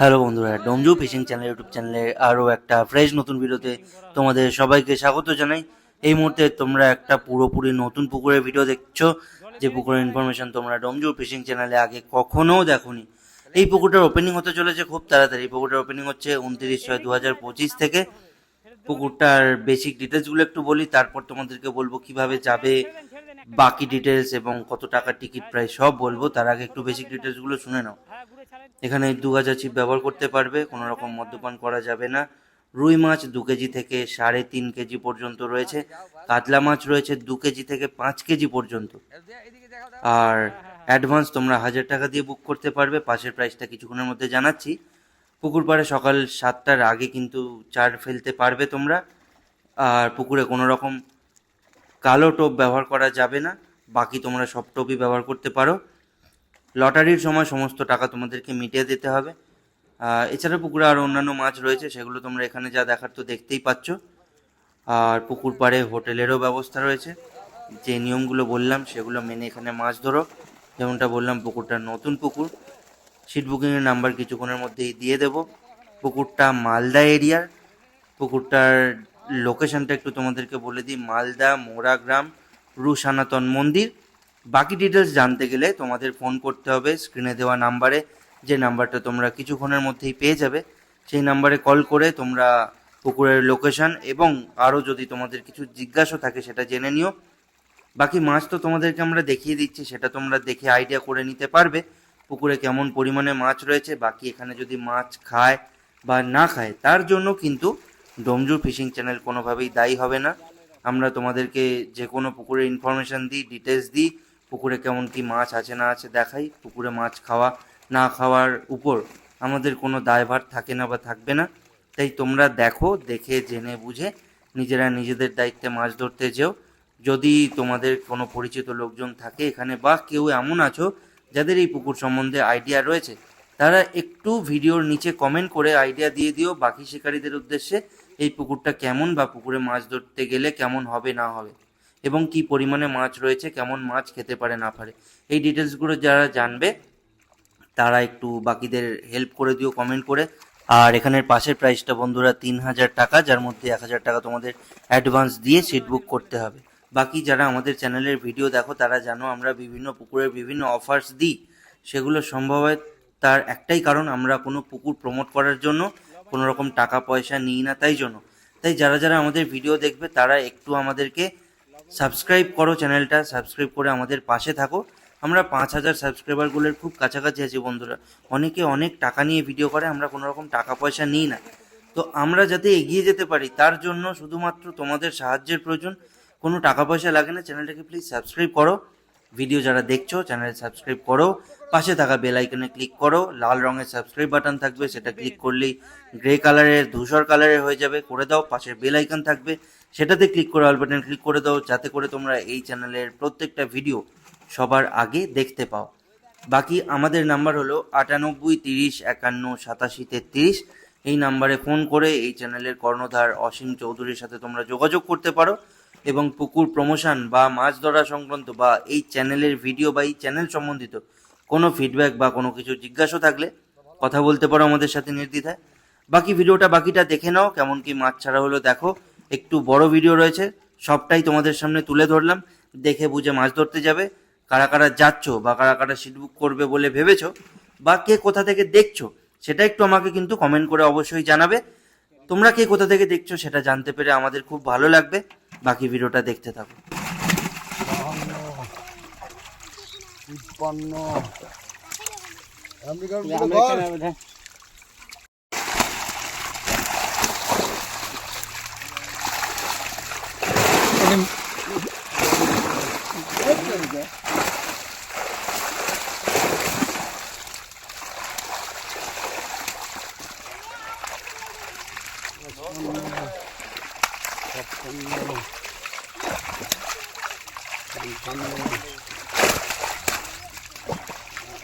Hello বন্ধুরা, ডোমজু fishing channel YouTube চ্যানেলে আরও একটা ফ্রেশ নতুন ভিডিওতে তোমাদের সবাইকে স্বাগত জানাই। এই মুহূর্তে তোমরা একটা পুরোপুরি নতুন পুকুরের ভিডিও দেখছ, যে পুকুরের ইনফরমেশন তোমরা ডোমজু ফিশিং চ্যানেলে আগে কখনো দেখোনি। এই পুকুরটার ওপেনিং হতে চলেছে খুব তাড়াতাড়ি। পুকুরটার ওপেনিং হচ্ছে উনত্রিশ ছয় দু হাজার পঁচিশ থেকে। পুকুরটার বেসিক ডিটেলসগুলো একটু বলি, তারপর তোমাদেরকে বলব কীভাবে যাবে, বাকি ডিটেলস এবং কত টাকার টিকিট প্রাইস সব বলব, তার আগে একটু বেসিক ডিটেলসগুলো শুনে নাও। এখানে দু গাছা চিপ ব্যবহার করতে পারবে, কোনো রকম মদ্যপান করা যাবে না। রুই মাছ দু কেজি থেকে সাড়ে তিন কেজি পর্যন্ত রয়েছে, কাতলা মাছ রয়েছে দু কেজি থেকে পাঁচ কেজি পর্যন্ত। আর অ্যাডভান্স তোমরা হাজার টাকা দিয়ে বুক করতে পারবে, পাশের প্রাইসটা কিছুক্ষণের মধ্যে জানাচ্ছি। পুকুর পাড়ে সকাল সাতটার আগে কিন্তু চার ফেলতে পারবে তোমরা। আর পুকুরে কোনো রকম কালো টোপ ব্যবহার করা যাবে না। বাকি তোমরা সব টোপই ব্যবহার করতে পারো। লটারির সময় সমস্ত টাকা তোমাদেরকে মিটিয়ে দিতে হবে। এছাড়া পুকুরে আরও অন্যান্য মাছ রয়েছে, সেগুলো তোমরা এখানে যা দেখার তো দেখতেই পাচ্ছ। আর পুকুর পাড়ে হোটেলেরও ব্যবস্থা রয়েছে। যে নিয়মগুলো বললাম, সেগুলো মেনে এখানে মাছ ধরো। যেমনটা বললাম, পুকুরটা নতুন পুকুর। সিট বুকিংয়ের নাম্বার কিছুক্ষণের মধ্যেই দিয়ে দেবো। পুকুরটা মালদা এরিয়ার। পুকুরটার লোকেশনটা একটু তোমাদেরকে বলে দিই। মালদা মোরাগ্রাম রু সনাতন মন্দির। বাকি ডিটেলস জানতে গেলে তোমাদের ফোন করতে হবে স্ক্রিনে দেওয়া নাম্বারে। যে নাম্বারটা তোমরা কিছুক্ষণের মধ্যেই পেয়ে যাবে। সেই নাম্বারে কল করে তোমরা পুকুরের লোকেশন এবং আরও যদি তোমাদের কিছু জিজ্ঞাসা থাকে সেটা জেনে নিও। বাকি মাছ তো তোমাদেরকে আমরা দেখিয়ে দিচ্ছি, সেটা তোমরা দেখে আইডিয়া করে নিতে পারবে। পুকুরে কেমন পরিমাণে মাছ রয়েছে, বাকি এখানে যদি মাছ খায় বা না খায়, তার জন্য কিন্তু ডোমজুর ফিশিং চ্যানেল কোনোভাবেই দায়ী হবে না। আমরা তোমাদেরকে যে কোনো পুকুরে ইনফরমেশন দিই ডিটেলস দিই, পুকুরে কেমন কি মাছ আছে না আছে দেখাই। পুকুরে মাছ খাওয়া, না খাওয়ার উপর আমাদের কোনো দায়ভার থাকে না বা থাকবে না। তাই তোমরা দেখো, দেখে, জেনে, বুঝে নিজেরা নিজেদের দায়িত্বে মাছ ধরতে যেও। যদি তোমাদের কোনো পরিচিত লোকজন থাকে এখানে বা কেউ এমন আছো যাদের এই পুকুর সম্বন্ধে আইডিয়া রয়েছে, তারা একটু ভিডিওর নিচে কমেন্ট করে আইডিয়া দিয়ে দিও বাকি শিকারীদের উদ্দেশ্যে এই পুকুরটা কেমন বা পুকুরে মাছ ধরতে গেলে কেমন হবে, না হবে এবং কি পরিমাণে মাছ রয়েছে, কেমন মাছ খেতে পারে, না পারে। এই ডিটেলসগুলো যারা জানবে, তারা একটু বাকিদের হেল্প করে দিও কমেন্ট করে। আর এখানের পাশের প্রাইসটা বন্ধুরা তিন হাজার টাকা, যার মধ্যে এক হাজার টাকা তোমাদের অ্যাডভান্স দিয়ে সিট বুক করতে হবে। বাকি যারা আমাদের চ্যানেলের ভিডিও দেখো, তারা জানো আমরা বিভিন্ন পুকুরের বিভিন্ন অফার্স দিই। সেগুলো সম্ভব হয় তার একটাই কারণ, আমরা কোনো পুকুর প্রমোট করার জন্য কোনো রকম টাকা পয়সা নিই না তাই জন্য। তাই যারা যারা আমাদের ভিডিও দেখবে, তারা একটু আমাদেরকে সাবস্ক্রাইব করো চ্যানেলটা সাবস্ক্রাইব করে আমাদের পাশে থাকো। আমরা পাঁচ হাজার সাবস্ক্রাইবারগুলোর খুব কাছাকাছি আছি বন্ধুরা। অনেকে অনেক টাকা নিয়ে ভিডিও করে, আমরা কোনো রকম টাকা পয়সা নিই না। তো আমরা যাতে এগিয়ে যেতে পারি, তার জন্য শুধুমাত্র তোমাদের সাহায্যের প্রয়োজন। কোনো টাকা পয়সা লাগে না, চ্যানেলটাকে প্লিজ সাবস্ক্রাইব করো। ভিডিও যারা দেখছ, চ্যানেল সাবস্ক্রাইব করো। পাশে থাকা বেল আইকনে ক্লিক করো। লাল রঙের সাবস্ক্রাইব বাটন থাকবে, সেটা ক্লিক করলেই গ্রে কালারের ধূসর কালারের হয়ে যাবে, করে দাও। পাশের বেল আইকন থাকবে, সেটাতে ক্লিক করে অল বাটন ক্লিক করে দাও, যাতে করে তোমরা এই চ্যানেলের প্রত্যেকটা ভিডিও সবার আগে দেখতে পাও। বাকি আমাদের নাম্বার হলো আটানব্বই, তিরিশ, একান্ন, সাতাশি, তেত্রিশ। এই নাম্বারে ফোন করে এই চ্যানেলের কর্ণধার অসীম চৌধুরীর সাথে তোমরা যোগাযোগ করতে পারো। এবং পুকুর প্রমোশন বা মাছ ধরা সংক্রান্ত বা এই চ্যানেলের ভিডিও বা এই চ্যানেল সম্বন্ধিত কোনো ফিডব্যাক বা কোনো কিছু জিজ্ঞাসা থাকলে কথা বলতে পারো আমাদের সাথে নির্দ্বিধায়। বাকি ভিডিওটা বাকিটা দেখে নাও, কেমন কি মাছ ছাড়া হলো দেখো। একটু বড় ভিডিও রয়েছে, সবটাই তোমাদের সামনে তুলে ধরলাম। দেখে বুঝে মাছ ধরতে যাবে। কারা কারা যাচ্ছ বা কারা কারা সিট বুক করবে বলে ভেবেছো বা কে কোথা থেকে দেখছ, সেটা একটু আমাকে কিন্তু কমেন্ট করে অবশ্যই জানাবে। তোমরা কে কোথা থেকে দেখছ সেটা জানতে পেরে আমাদের খুব ভালো লাগবে। বাকি ভিডিওটা দেখতে থাকো। তিপ্পান্ন।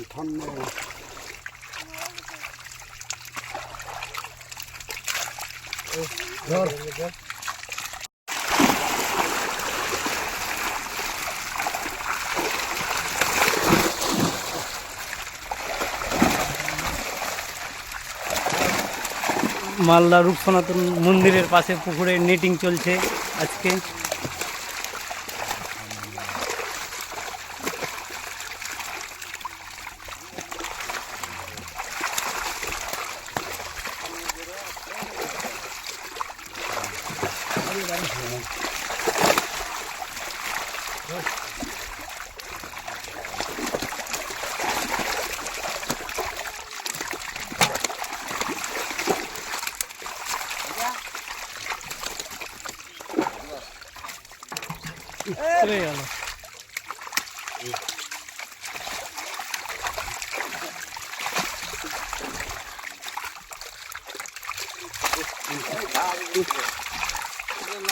আঠান্ন ধর। মালদা রূপ সনাতন মন্দিরের পাশে পুকুরে নেটিং চলছে আজকে। Estranho. Né? Thank né? you.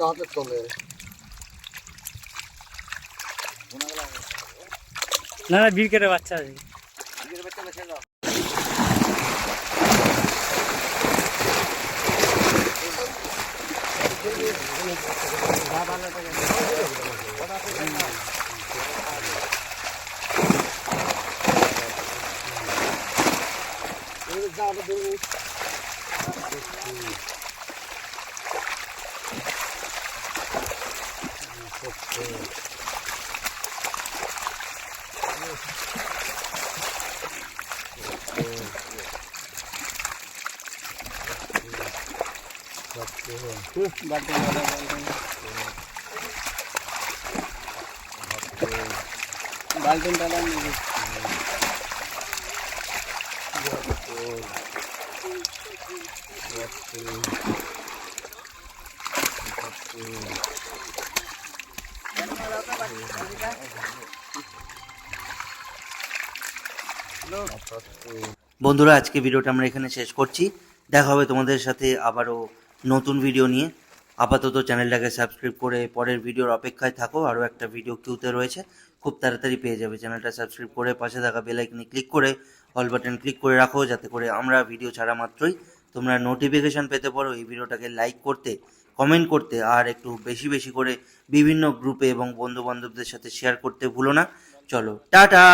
এখন ওইটা হাতের তলে না না বিরকেটের বাচ্চা আছে বালতিন টালা বন্ধুরা আজকে ভিডিওটা আমরা এখানে শেষ করছি। দেখা হবে তোমাদের সাথে আবারও নতুন ভিডিও নিয়ে। আপাতত চ্যানেলটাকে সাবস্ক্রাইব করে পরের ভিডিওর অপেক্ষায় থাকো। আরও একটা ভিডিও কিউতে রয়েছে। খুব তাড়াতাড়ি পেয়ে যাবে চ্যানেলটা সাবস্ক্রাইব করে। পাশে থাকা বেল আইকনে ক্লিক করে অল বাটন ক্লিক করে রাখো যাতে করে আমরা ভিডিও ছাড়া মাত্রই তোমরা নোটিফিকেশন পেতে পারো। এই ভিডিওটাকে লাইক করতে কমেন্ট করতে আর একটু বেশি বেশি করে বিভিন্ন গ্রুপে এবং বন্ধু বান্ধবদের সাথে শেয়ার করতে ভুলো না। চলো, টাটা!